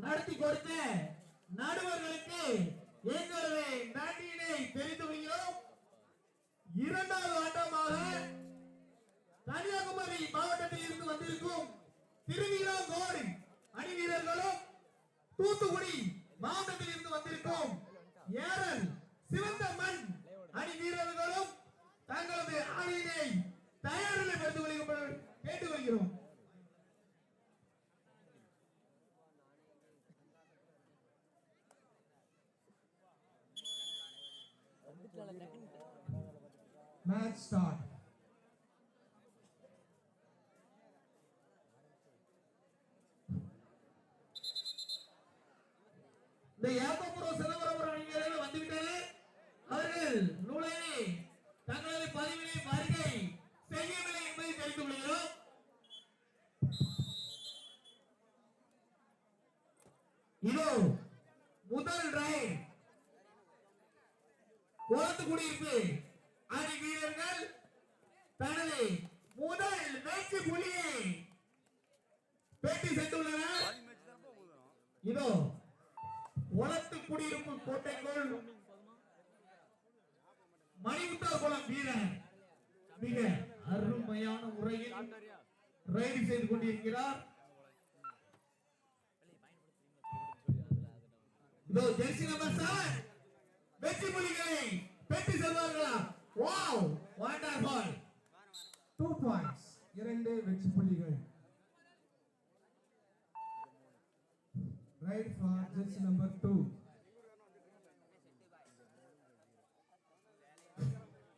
நடத்தி கொடுத்த நடுவர்களுக்கு எங்களுடைய நன்றியினை தெரிந்து கொள்கிறோம். இரண்டாவது ஆட்டமாக கன்னியாகுமரி மாவட்டத்தில் இருந்து வந்திருக்கும் திருவிழாங்கோடு அணி வீரர்களும் தூத்துக்குடி மாவட்டத்தில் இருந்து வந்திருக்கும் ஏரல் சிவந்த மண் அணி வீரர்களும் தங்களது ஆணையினை தயாரில் பெற்று கொள்கிறோம். கேட்டுக்கொள்கிறோம் Match start. இந்த ஏப்பபுரம் சிதம்பரம் அணிஞர்கள் வந்துவிட்டனர் அவர்கள் நூலினை தங்களது பதிவினை வருகை செய்யவில்லை என்பதை தெரிந்து கொள்கிறோம். இதோ முதல் ரயில் குளத்து குடியிருப்பு அணி வீரர்கள் தனது முதல் வெற்றி புலியை பேட்டி சென்றுள்ளனர் இதோ குளத்து குடியிருக்கும் கோட்டைக்குள் மணிமுத்தா குளம் வீரர் மிக அருமையான முறையில் ரைடு செய்து கொண்டிருக்கிறார். இதோ ஜெர்சி நம்பர் சார் வெற்றி மொழிகளை பெற்று செல்வார்களா வாவ் வண்டர்ஃபுல் Two points. இரண்டு வெற்றி புள்ளிகள். Right for jersey number two.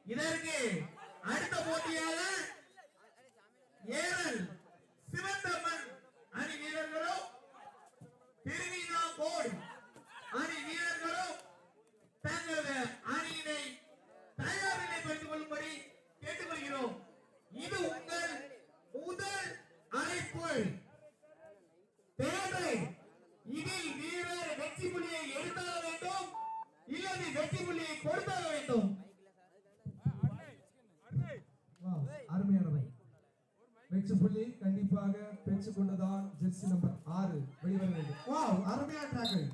இதற்கு அடுத்த போட்டியாக ஏரல் சிவந்தம்மன் அணி வீரர்களும் திருவிழாங்கோடு அணி வீரர்களும் தங்களது அணியினை தயார் நிலைப்படுத்திக் கொள்ளும்படி கேட்டுக்கொள்கிறோம் இது உங்கள் முதல் அழைப்பு தேவை இதில் வீரர் வெற்றி புள்ளியை எடுத்தாக வேண்டும் இல்லது வெற்றி புள்ளியை கொடுத்தாக வேண்டும் Wow, அருமையானவை. வெற்றி புள்ளி கண்டிப்பாக கொண்டுதான் ஜெர்சி நம்பர் ஆறு வெளிவர வேண்டும். வாவ் அருமையான tackle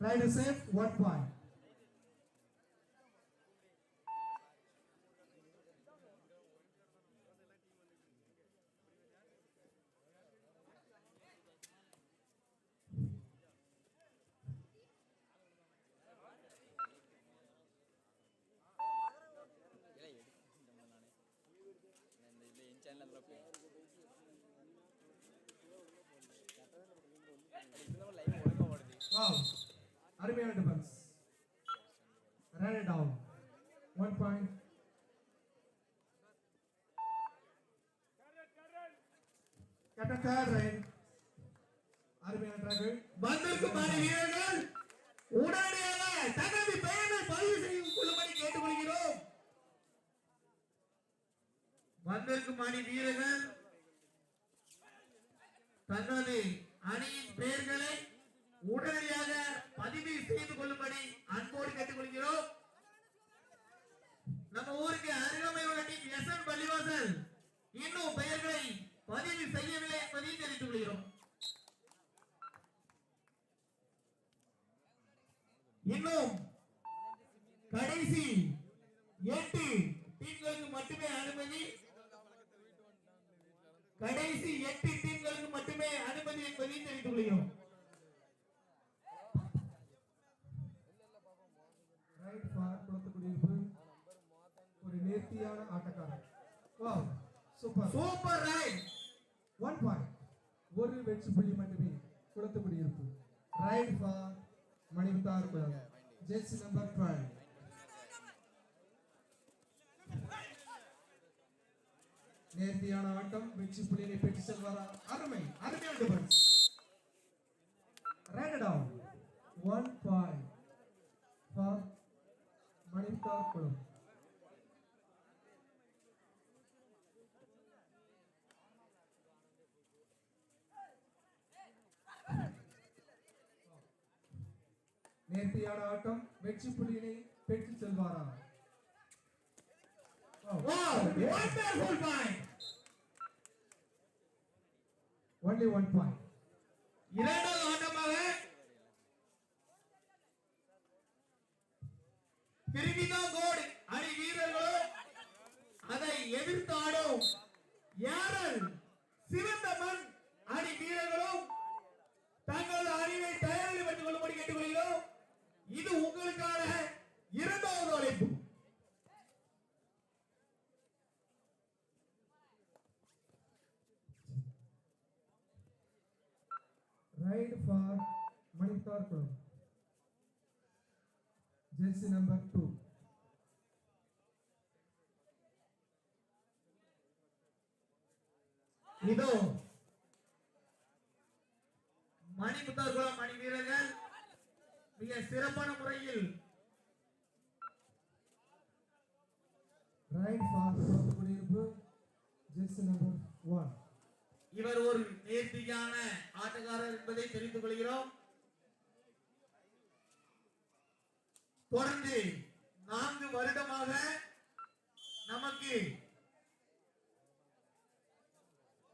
raid safe one point அருமையான defence run down one point captain third raid அருமையான ட்ராகல் வந்திருக்கும் அணி வீரர்கள். உடனடியாக தனது பெயரை பதிவு செய்து கொள்ளும்படி கேட்டுக்கொள்கிறோம். வந்திருக்கும் அணி வீரர்கள். தங்களது அணியின் பெயர்களை உடனடியாக பதிவு செய்து கொள்ளும்படி அன்போடு கேட்டுக்கொள்கிறோம். நம்ம ஊருக்கு அருகமை உள்ள டீம் எஸ் என் பள்ளிவாசல் இன்னும் பெயர்களை பதிவு செய்யவில்லை என்பதையும் தெரிவித்துக் கொள்கிறோம். இன்னும் கடைசி எட்டு டீம்களுக்கு மட்டுமே அனுமதி. கடைசி எட்டு டீம்களுக்கு மட்டுமே அனுமதி என்பதையும் தெரிவித்துக் கொள்கிறோம் ரைட் ஃபார் குளத்துக்குடியிருப்பு ஒரு நேர்த்தியான ஆட்டக்காரர். Wow super super raid one point ஒரு வெற்றி புள்ளி மட்டுமே குளத்துக்குடியிருப்பு ரைட் ஃபார் மணிமுத்தார் குளம். ஜெர்சி நம்பர் டுவெல் நேர்த்தியான ஆட்டம் வெற்றி புள்ளியை பெற்று செல்வாரா? அருமை அருமையான difference raid down one point for Manimuthar Kulam. ஆட்டம் வெற்றி புள்ளியினை பெற்று செல்வாரா? ஒன்லி ஒன் பாயிண்ட் இரண்டாவது ஆட்டமாக கிருமிகா கோட் அணி வீரர்களும் அதை எதிர்த்து ஆடும் யாரல் சிவந்த மண் அணி வீரர்களும் தங்களது அணியை தயாரில் வைத்துக் கொள்ளும்படி கேட்டுக்கொள்கிறோம் இது உங்களுக்கான இரண்டாவது அழைப்பு right for Manithar Kulam jersey number two இதோ மணிமுத்தார் குளம் மணி வீரர்கள் மிக சிறப்பான முறையில் raid for Kudiyiruppu jersey number one இவர் ஒரு நேர்த்தியான ஆட்டக்காரர் என்பதை தெரிந்து கொள்கிறோம். தொடர்ந்து நான்கு வருடமாக நமக்கு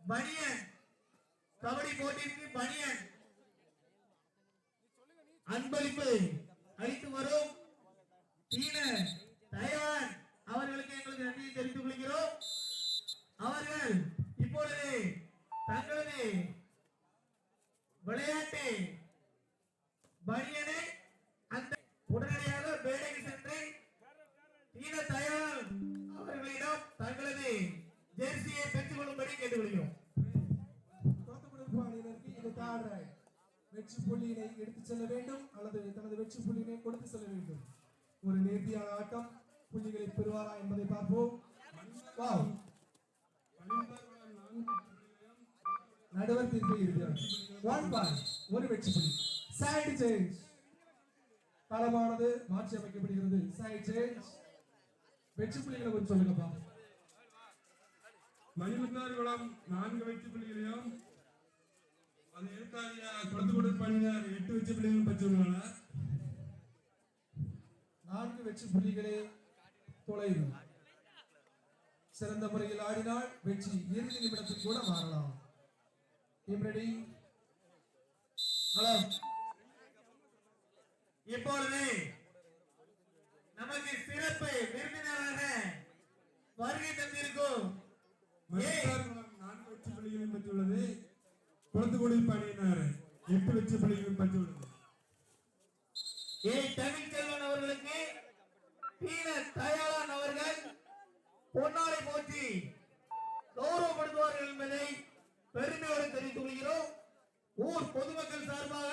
பனியன் கபடி போட்டிற்கு பனியன் அன்பளிப்பு அளித்து வரும். தீன தயான் அவர்களுக்கு எங்களுக்கு நன்றியை தெரிந்து கொள்கிறோம். அவர்கள் இப்பொழுது தங்களது விளையாட்டு பனியனை அந்த உடனடியாக வேலைக்கு சென்று தீன தயார் அவர்களிடம் தங்களது ஜெர்சியை பெற்றுக் கொள்ளும்படி கேட்டுக்கொள்கிறோம். அணியினருக்கு இது ரைட் வெற்றி புள்ளியினை எடுத்துச் செல்ல வேண்டும் அல்லது தனது வெற்றி புள்ளியினை கொடுத்து செல்ல வேண்டும். ஒரு நேர்த்தியான ஆட்டம் புள்ளிகளை பெறுவாரா என்பதை பார்ப்போம். நடுவர் தீர்ப்பு இருக்கிறார் ஒன் பாயிண்ட் ஒரு வெற்றி புள்ளி. சைடு சேஞ்ச் தளமானது மாற்றி அமைக்கப்படுகிறது. சைடு சேஞ்ச் வெற்றி புள்ளிகளை கொஞ்சம் சொல்லுங்கப்பா மணிமுத்தார் குளம் நான்கு வெற்றி புள்ளிகளையும் அது எழுத்தாரிய குளத்துக்குடி பணியினர் எட்டு வெற்றி புள்ளிகளும் பெற்றுள்ளனர் நான்கு வெற்றி புள்ளிகளே தொலைவு. சிறந்த முறையில் ஆடினால் வெற்றி இறுதி நிமிடத்தில் கூட மாறலாம். டீம் ரெடி ஹலோ இப்பொழுது நமக்கு சிறப்பு விருந்தினராக வருகை தந்திருக்கும் நான்கு வெற்றி புள்ளிகளையும் பெற்றுள்ளது. குளத்துக்குடி பணியினர். எட்டு வெற்றி புள்ளிகளும் பெற்றுள்ளது. ஏ. தமிழ்ச்செல்வன் அவர்களுக்கு தீன தயாளன் அவர்கள் பொன்னாடை போற்றி கௌரவப்படுத்துவார்கள் என்பதை பெருமையோடு தெரிவித்துக் கொள்கிறோம் ஊர் பொதுமக்கள் சார்பாக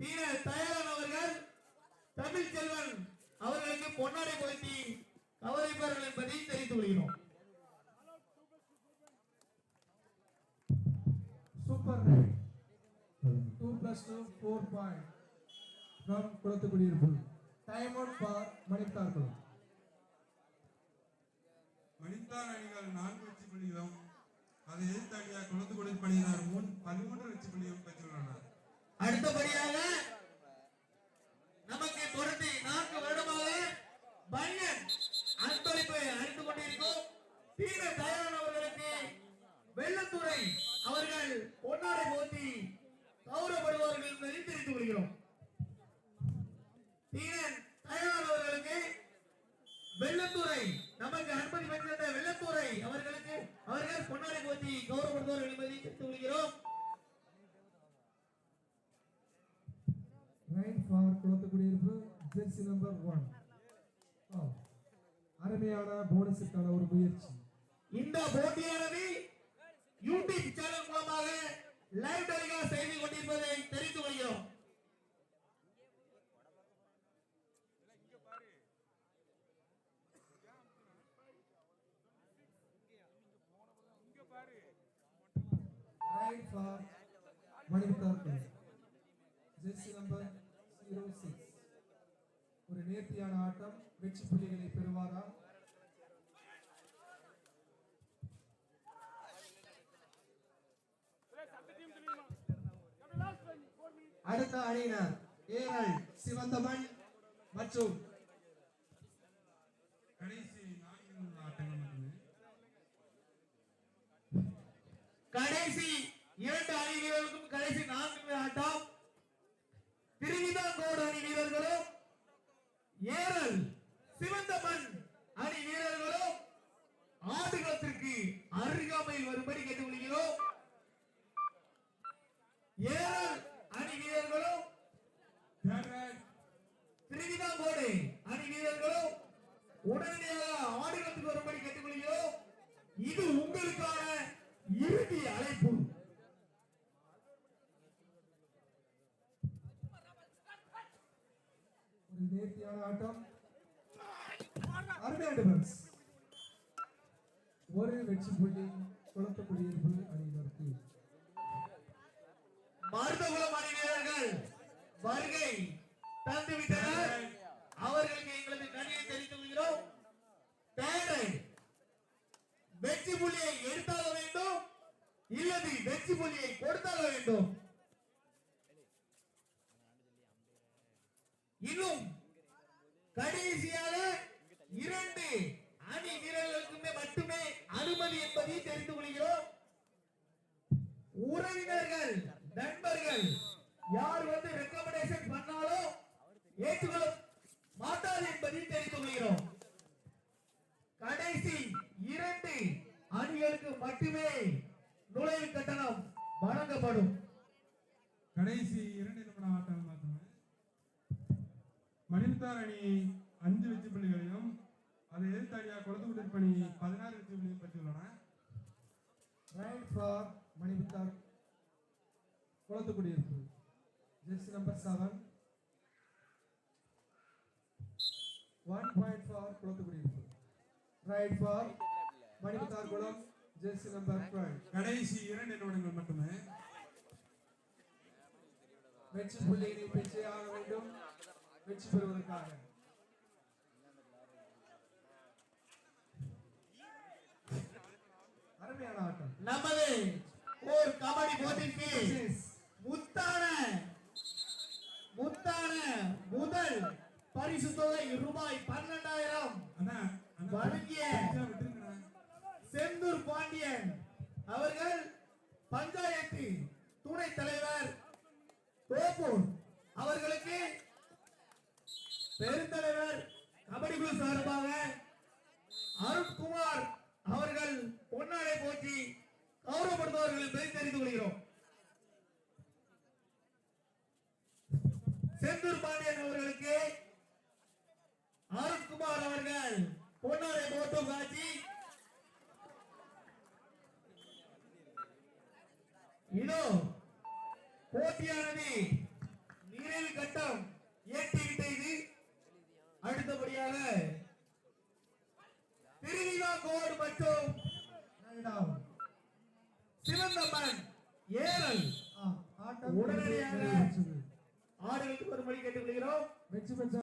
தீன தயாளன் அவர்கள் தமிழ்ச்செல்வன் அவர்களுக்கு பொன்னாடை போற்றி கௌரவிப்பார்கள் என்பதை தெரிவித்துக் கொள்கிறோம் super two plus two four point from Kulathu Kudiyiruppu time out for Manithar குளம் மணித்தார் அணிகள் நான்கு வெற்றி புள்ளிகளும் அதை எழுத்தாரிய குளத்துக்குடி பணியினர்? மூன் பதிமூன்று லட்சம் புள்ளியும் பெற்றுள்ளனர் அடுத்தபடியாக நமக்கு தொடர்ந்து நான்கு வருடமாக பையன் அன்பளிப்பை அளித்து கொண்டிருக்கும் தீர தயாரன் அவர்களுக்கு வெள்ளத்துறை அவர்கள் பொன்னாடை போத்தி கௌரவப்படுவார்கள் என்பதை தெரிவித்துக் கொள்கிறோம். தீரன் தயாரானவர்களுக்கு வெள்ளத்துறை நமக்கு அனுமதி பெற்றிருந்த வெள்ளத்துறை அவர்களுக்கு அவர்கள் பொன்னாடை போத்தி கௌரவப்படுவார்கள் என்பதை தெரிவித்துக் raid for Kulathu Kudiyiruppu jersey number one அருமையான போனஸுக்கான ஒரு முயற்சி. இந்த போட்டியானது யூடியூப் சேனல் மூலமாக லைவ் டெலிகாஸ்ட் செய்து கொண்டிருப்பதை தெரிந்து கொள்கிறோம். ரைட் ஃபார் மணிமுத்தார் குளம் ஜெர்சி நம்பர் ஜீரோ சிக்ஸ் ஒரு நேர்த்தியான ஆட்டம் வெற்றி புள்ளிகளை பெறுவாரா? அடுத்த அணியினர் ஏரல் சிவந்தமன் மற்றும் கடைசி நான்கு ஆட்டங்கள் மட்டுமே. கடைசி இரண்டு அணி வீரர்களுக்கும் கடைசி நான்கு ஆட்டம். திருவிதாங்கோடு அணி வீரர்களும் ஏரல் சிவந்தமன் அணி வீரர்களும் ஆடுகளத்திற்கு அருகாமையில் வரும்படி கேட்டுக்கொள்கிறோம். ஏரல் அணி வீரர்களும் தேர்ட் ரைட் திருவிதாங்கோடு அணி வீரர்களும் உடனடியாக ஆடுகளத்துக்கு வரும்படி கேட்டுக்கொள்கிறோம் இது உங்களுக்கான இறுதி அழைப்பு ஒரு ஆட்டம். அருமையான டிஃபென்ஸ் ஒரு வெற்றி புள்ளி குளத்த குடியிருப்பு அணியினருக்கு மருதகுலம் அணி வருகை தந்துவிட்டனர். அவர்களுக்கு எங்களது கணியை தெரிவித்துக் கொள்கிறோம். தேவை. வெற்றி புள்ளியை எடுத்தால வேண்டும். இல்லது வெற்றி புள்ளியை கொடுத்தால வேண்டும். இன்னும் கடைசியாக இரண்டு அணி வீரர்களுக்குமே மட்டுமே அனுமதி என்பதை தெரிந்து கொள்கிறோம். உறவினர்கள் நண்பர்கள் யார் வந்து ரெக்கமெண்டேஷன் பண்ணாலும் ஏற்றுக்கொள்ள மாட்டாது என்பதை தெரிந்து கொள்கிறோம் கடைசி இரண்டு அணிகளுக்கு மட்டுமே நுழைவு கட்டணம் வழங்கப்படும் கடைசி இரண்டு நிமிட ஆட்டம் பார்த்தோம் மணிமுத்தார் அணி அஞ்சு வெற்றி புள்ளிகளையும் அதை குழந்தை அணியா பதினாறு வெற்றி புள்ளியும் right for Manimuthar Kulathu Kudiyiruppu jersey number seven one point for Kulathu Kudiyiruppu raid for மணிபுத்தார் குளம். ஜெர்சி நம்பர் டுவெல் கடைசி இரண்டு நிமிடங்கள் மட்டுமே. வெற்றி புள்ளியினை பெற்றே ஆக வேண்டும். வெற்றி பெறுவதற்காக. அருமையான ஆட்டம் நமது ஒரு கபடி போட்டிக்கு. முத்தான முத்தான முதல் பரிசு தொகை ரூபாய் பன்னெண்டாயிரம் வழங்கிய செந்தூர் பாண்டியன் அவர்கள் பஞ்சாயத்து துணைத் தலைவர் தோப்பூர் அவர்களுக்கு பெருந்தலைவர் கபடி குழு சார்பாக அருண்குமார் அவர்கள் பொன்னாடை போற்றி கௌரவப்படுத்துவார்கள் என்பதை தெரிந்து கொள்கிறோம். செந்தூர் பாண்டியன் அவர்களுக்கு அருண்குமார் அவர்கள் பொன்னாடை போட்டு காட்சி. இதோ போட்டியானது நிறைவு கட்டம் ஏற்றிவிட்டது. அடுத்தபடியாக மற்றும் இரண்டாவது. சிவந்தம்மன் ஏரல் உடனடியாக. ஆடுகளுக்கு வரும்படி கேட்டுக்கொள்கிறோம் வெற்றி பெற்ற